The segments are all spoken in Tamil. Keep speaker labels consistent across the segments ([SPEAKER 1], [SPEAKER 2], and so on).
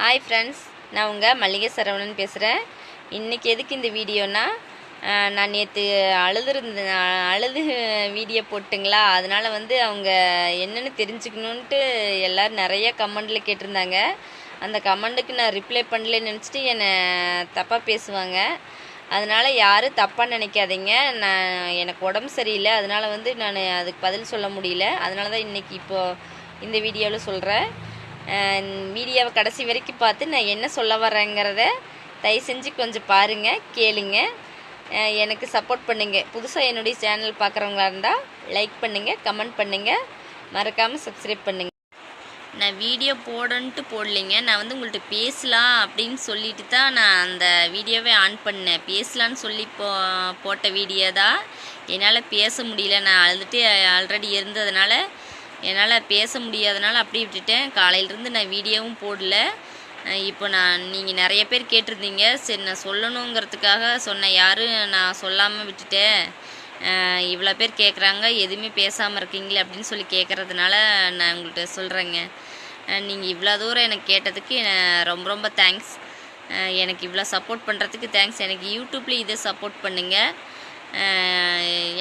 [SPEAKER 1] ஹாய் ஃப்ரெண்ட்ஸ் நான் உங்கள் மல்லிகை சரவணன் பேசுகிறேன் இன்றைக்கி எதுக்கு இந்த வீடியோனா நான் நேற்று அழுதுருந்த அழுது வீடியோ போட்டுங்களா? அதனால் வந்து அவங்க என்னென்னு தெரிஞ்சுக்கணுன்ட்டு எல்லோரும் நிறைய கமெண்டில் கேட்டிருந்தாங்க. அந்த கமெண்ட்டுக்கு நான் ரிப்ளை பண்ணலன்னு நினச்சிட்டு என்னை தப்பாக பேசுவாங்க. அதனால் யாரும் தப்பாக நினைக்காதீங்க. நான் எனக்கு உடம்பு சரியில்லை. அதனால் வந்து நான் அதுக்கு பதில் சொல்ல முடியல. அதனால தான் இன்றைக்கி இப்போது இந்த வீடியோவில் சொல்கிறேன் வீடியோவை கடைசி வரைக்கும் பார்த்து நான் என்ன சொல்ல வரேங்கிறத தயவு செஞ்சு கொஞ்சம் பாருங்கள் கேளுங்க. எனக்கு சப்போர்ட் பண்ணுங்கள் புதுசாக என்னுடைய சேனல் பார்க்குறவங்களா இருந்தால் லைக் பண்ணுங்கள் கமெண்ட் பண்ணுங்கள் மறக்காமல் சப்ஸ்கிரைப் பண்ணுங்கள் நான் வீடியோ போடன்ட்டு போடலைங்க. நான் வந்து உங்கள்கிட்ட பேசலாம் அப்படின்னு சொல்லிட்டு தான் நான் அந்த வீடியோவே ஆன் பண்ணேன். பேசலான்னு சொல்லி போ போட்ட வீடியோ தான். என்னால் பேச முடியல. நான் அழுதுட்டு ஆல்ரெடி இருந்ததுனால என்னால் பேச முடியாதனால அப்படியே விட்டுட்டேன். காலையிலேருந்து நான் வீடியோவும் போடல. இப்போ நான் நீங்கள் நிறைய பேர் கேட்டிருந்தீங்க. சரி நான் சொல்லணுங்கிறதுக்காக சொன்னேன். யாரும் நான் சொல்லாமல் விட்டுட்டேன். இவ்வளோ பேர் கேட்குறாங்க எதுவுமே பேசாமல் இருக்கீங்களே அப்படின்னு சொல்லி கேட்குறதுனால நான் உங்கள்கிட்ட சொல்கிறேங்க நீங்கள் இவ்வளோ தூரம் எனக்கு கேட்டதுக்கு ரொம்ப ரொம்ப தேங்க்ஸ் எனக்கு இவ்வளோ சப்போர்ட் பண்ணுறதுக்கு தேங்க்ஸ் எனக்கு யூடியூப்லேயும் இதை சப்போர்ட் பண்ணுங்கள்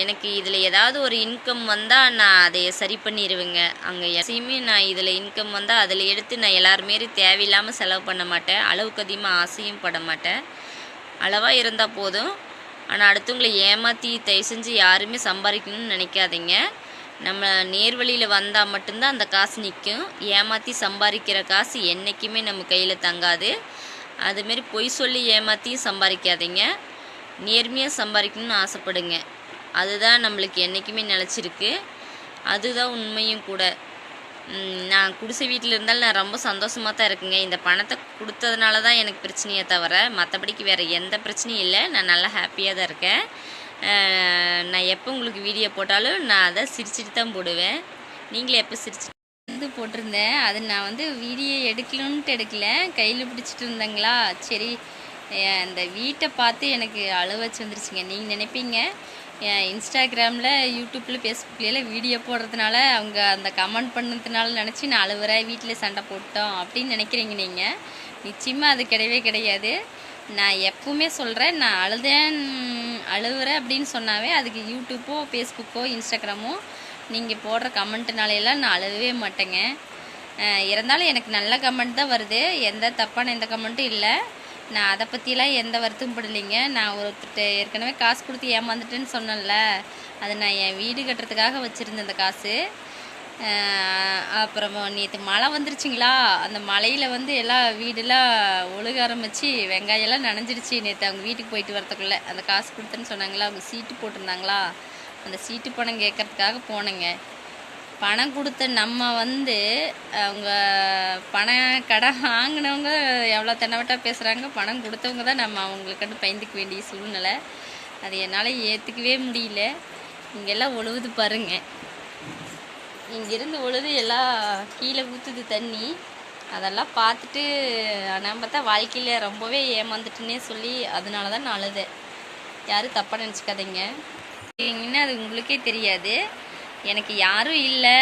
[SPEAKER 1] எனக்கு இதில் ஏதாவது ஒரு இன்கம் வந்தால் நான் அதை சரி பண்ணிடுவேங்க அங்கே எதையுமே நான் இதில் இன்கம் வந்தால் அதில் எடுத்து நான் எல்லாருமாரி தேவையில்லாமல் செலவு பண்ண மாட்டேன். அளவுக்கு அதிகமாக ஆசையும் பட மாட்டேன். அளவாக இருந்தால் போதும். ஆனால் அடுத்தவங்களை ஏமாற்றி தயவு செஞ்சு யாருமே சம்பாதிக்கணும்னு நினைக்காதீங்க. நம்ம நேர்வழியில் வந்தால் மட்டும்தான் அந்த காசு நிற்கும் ஏமாற்றி சம்பாதிக்கிற காசு என்றைக்குமே நம்ம கையில் தங்காது. அதுமாரி பொய் சொல்லி ஏமாற்றியும் சம்பாதிக்காதீங்க. நேர்மையாக சம்பாதிக்கணும்னு ஆசைப்படுங்க. அதுதான் நம்மளுக்கு என்றைக்குமே நிலச்சிருக்கு. அதுதான் உண்மையும் கூட. நான் குடிசை வீட்டில் இருந்தாலும் நான் ரொம்ப சந்தோஷமாக தான் இருக்குங்க. இந்த பணத்தை கொடுத்ததுனால தான் எனக்கு பிரச்சனையே தவிர மற்றபடிக்கு வேறு எந்த பிரச்சனையும் இல்லை. நான் நல்லா ஹாப்பியாக தான் இருக்கேன். நான் எப்போ உங்களுக்கு வீடியோ போட்டாலும் நான் அதை சிரிச்சிட்டு தான் போடுவேன். நீங்களே எப்போ சிரிச்சு வந்து போட்டிருந்தேன். அது நான் வந்து வீடியோ எடுக்கணுன்ட்டு எடுக்கல. கையில் பிடிச்சிட்டு இருந்தேங்களா? சரி அந்த வீட்டை பார்த்து எனக்கு அழு வச்சு வந்துருச்சுங்க. நீங்கள் நினைப்பீங்க இன்ஸ்டாகிராமில் யூடியூப்பில் ஃபேஸ்புக்லாம் வீடியோ போடுறதுனால அவங்க அந்த கமெண்ட் பண்ணதுனால நினச்சி நான் அழுவுறேன் வீட்டில் சண்டை போட்டோம் அப்படின்னு நினைக்கிறீங்க நீங்கள் நிச்சயமாக அது கிடையவே கிடையாது. நான் எப்பவுமே சொல்கிறேன் நான் அழுதேன் அழுவுறேன் அப்படின்னு சொன்னாவே அதுக்கு யூடியூப்போ ஃபேஸ்புக்கோ இன்ஸ்டாகிராமோ நீங்கள் போடுற கமெண்ட்டுனாலையெல்லாம் நான் அழுகவே மாட்டேங்க. இருந்தாலும் எனக்கு நல்ல கமெண்ட் தான் வருது. எந்த தப்பான எந்த கமெண்ட்டும் இல்லை. நான் அதை பற்றிலாம் எந்த வருத்தமும் படலைங்க. நான் ஒருத்தர்கிட்ட ஏற்கனவே காசு கொடுத்து ஏமாந்துட்டேன்னு சொன்னேன்ல. அது நான் என் வீடு கட்டுறதுக்காக வச்சுருந்தேன் அந்த காசு. அப்புறம் நேற்று மழை வந்துருச்சுங்களா? அந்த மழையில் வந்து எல்லாம் வீடெல்லாம் ஒழுக ஆரம்பிச்சு வெங்காயம்லாம் நனைஞ்சிருச்சு நேற்று அவங்க வீட்டுக்கு போயிட்டு வரத்துக்குள்ளே அந்த காசு கொடுத்தேன்னு சொன்னாங்களா? அவங்க சீட்டு போட்டிருந்தாங்களா? அந்த சீட்டு பணம் கேட்கறதுக்காக போனேங்க. பணம் கொடுத்த நம்ம வந்து அவங்க பணம் கடன் வாங்கினவங்க எவ்வளோ தென்னவட்டாக பேசுகிறாங்க பணம் கொடுத்தவங்க தான் நம்ம அவங்களுக்கிட்ட பயந்துக்க வேண்டிய சூழ்நிலை. அது என்னால் ஏற்றுக்கவே முடியல. இங்கெல்லாம் ஒழுகுது பாருங்க. இங்கிருந்து ஒழுது எல்லாம் கீழே ஊற்றுது தண்ணி. அதெல்லாம் பார்த்துட்டு நான் பார்த்தா வாழ்க்கையில் ரொம்பவே ஏமாந்துட்டுன்னே சொல்லி அதனால தான் நான் அழுதேன். யாரும் தப்பாக நினச்சிக்காதீங்க. அது உங்களுக்கே தெரியாது. எனக்கு யாரும் இல்லை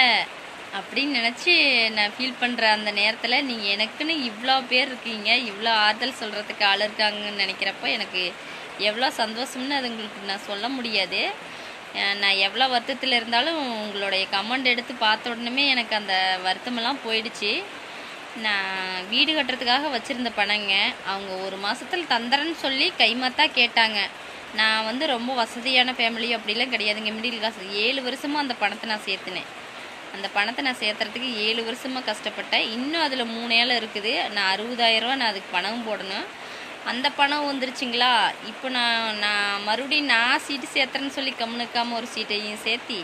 [SPEAKER 1] அப்படின்னு நினச்சி நான் ஃபீல் பண்ணுற அந்த நேரத்தில் நீங்கள் எனக்குன்னு இவ்வளோ பேர் இருக்கீங்க இவ்வளோ ஆறுதல் சொல்கிறதுக்கு ஆள் இருக்காங்கன்னு நினைக்கிறப்ப எனக்கு எவ்வளோ சந்தோஷம்னு அது உங்களுக்கு நான் சொல்ல முடியாது. நான் எவ்வளோ வருத்தத்தில் இருந்தாலும் உங்களுடைய கமெண்ட் எடுத்து பார்த்த உடனே எனக்கு அந்த வருத்தமெல்லாம் போயிடுச்சு. நான் வீடு கட்டுறதுக்காக வச்சுருந்த பணங்க அவங்க ஒரு மாதத்தில் தந்துறேன்னு சொல்லி கைமாத்தா கேட்டாங்க. நான் வந்து ரொம்ப வசதியான ஃபேமிலி அப்படிலாம் கிடையாதுங்க. மிடில் கிளாஸ் ஏழு வருஷமாக அந்த பணத்தை நான் சேர்த்துனேன். அந்த பணத்தை நான் சேர்த்துறதுக்கு ஏழு வருஷமாக கஷ்டப்பட்டேன். இன்னும் அதில் மூணு ஏழை இருக்குது. நான் அறுபதாயிரரூவா நான் அதுக்கு பணம் போடணும். அந்த பணம் வந்துருச்சுங்களா? இப்போ நான் நான் மறுபடியும் நான் சீட்டு சேர்த்துறேன்னு சொல்லி கம்முனுக்காமல் ஒரு சீட்டையும் சேர்த்தி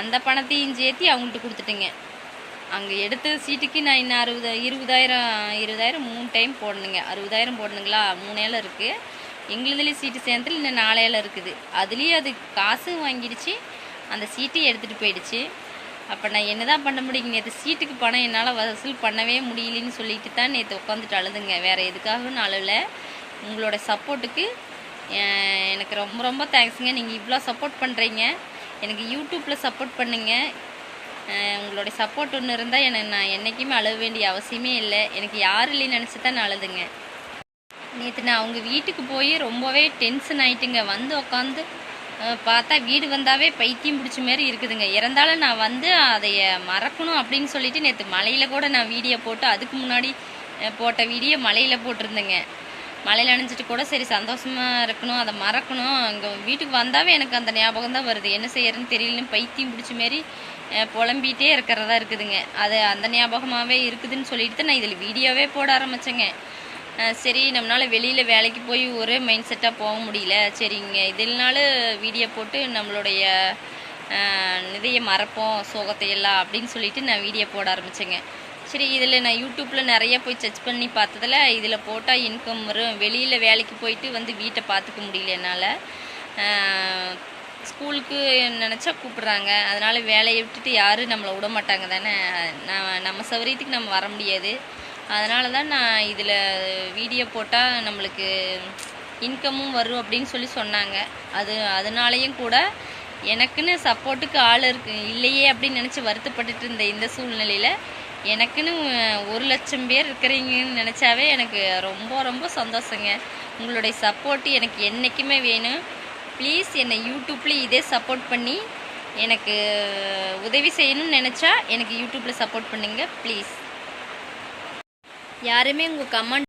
[SPEAKER 1] அந்த பணத்தையும் சேர்த்தி அவங்கள்ட்ட கொடுத்துட்டேங்க. அங்கே எடுத்த சீட்டுக்கு நான் இன்னும் அறுபது இருபதாயிரம் இருபதாயிரம் மூணு டைம் போடணுங்க. அறுபதாயிரம் போடணுங்களா? மூணு ஏழை இருக்குது எங்களுதுலேயும் சீட்டு சேர்த்துல இன்னும் நாளையில் இருக்குது. அதுலேயும் அது காசும் வாங்கிடுச்சு. அந்த சீட்டையும் எடுத்துகிட்டு போயிடுச்சு. அப்போ நான் என்ன தான் பண்ண முடியுங்க நேற்று சீட்டுக்கு பணம் என்னால் வசூல் பண்ணவே முடியலன்னு சொல்லிட்டு தான் நேற்று உட்காந்துட்டு அழுதுங்க. வேறு எதுக்காகவும் நான் உங்களோட சப்போர்ட்டுக்கு எனக்கு ரொம்ப ரொம்ப தேங்க்ஸுங்க. நீங்கள் இவ்வளோ சப்போர்ட் பண்ணுறீங்க எனக்கு யூடியூப்பில் சப்போர்ட் பண்ணுங்கள் உங்களுடைய சப்போர்ட் ஒன்று இருந்தால் எனக்கு நான் என்றைக்குமே அழுக வேண்டிய அவசியமே இல்லை. எனக்கு யார் இல்லைன்னு நினச்சி தான் நான் அழுதுங்க. நேற்று நான் அவங்க வீட்டுக்கு போய் ரொம்பவே டென்ஷன் ஆயிட்டுங்க. வந்து உட்காந்து பார்த்தா வீடு வந்தாவே பைத்தியம் பிடிச்ச மாரி இருக்குதுங்க. இருந்தாலும் நான் வந்து அதைய மறக்கணும் அப்படின்னு சொல்லிட்டு நேற்று மலையில் கூட நான் வீடியோ போட்டு அதுக்கு முன்னாடி போட்ட வீடியோ மலையில் போட்டிருந்தேங்க. மலையில் அணிஞ்சிட்டு கூட சரி சந்தோஷமாக இருக்கணும் அதை மறக்கணும். அங்கே வீட்டுக்கு வந்தாவே எனக்கு அந்த ஞாபகம் தான் வருது. என்ன செய்யறதுன்னு தெரியலன்னு பைத்தியம் பிடிச்ச மாரி புலம்பிகிட்டே இருக்கிறதா இருக்குதுங்க. அது அந்த ஞாபகமாகவே இருக்குதுன்னு சொல்லிட்டு தான் நான் இதில் வீடியோவே போட ஆரம்பித்தேங்க சரி நம்மளால் வெளியில் வேலைக்கு போய் ஒரே மைண்ட் செட்டாக போக முடியல. சரிங்க. இதனால வீடியோ போட்டு நம்மளுடைய இதையை மறப்போம் சோகத்தை எல்லாம் அப்படின்னு சொல்லிட்டு நான் வீடியோ போட ஆரம்பித்தேங்க சரி இதில் நான் யூடியூப்பில் நிறைய போய் சர்ச் பண்ணி பார்த்ததுல இதில் போட்டால் இன்கம் வரும். வெளியில் வேலைக்கு போயிட்டு வந்து வீட்டை பார்த்துக்க முடியல என்னால். ஸ்கூலுக்கு நினச்சா கூப்பிட்றாங்க. அதனால் வேலையை விட்டுட்டு யாரும் நம்மளை விட மாட்டாங்க தானே. நான் நம்ம சௌகரியத்துக்கு நம்ம வர முடியாது. அதனால தான் நான் இதில் வீடியோ போட்டால் நம்மளுக்கு இன்கமும் வரும் அப்படின்னு சொல்லி சொன்னாங்க. அது அதனாலேயும் கூட எனக்குன்னு சப்போர்ட்டுக்கு ஆள் இருக்கு இல்லையே அப்படின்னு நினச்சி வருத்தப்பட்டுட்டு இருந்த இந்த சூழ்நிலையில் எனக்குன்னு ஒரு லட்சம் பேர் இருக்கிறீங்கன்னு நினச்சாவே எனக்கு ரொம்ப ரொம்ப சந்தோஷங்க. உங்களுடைய சப்போர்ட்டு எனக்கு என்றைக்குமே வேணும். ப்ளீஸ் என்னை யூடியூப்லேயும் இதே சப்போர்ட் பண்ணி எனக்கு உதவி செய்யணும்னு நினச்சா எனக்கு யூடியூப்பில் சப்போர்ட் பண்ணுங்கள் ப்ளீஸ் யாருமே உங்கள் கமெண்ட்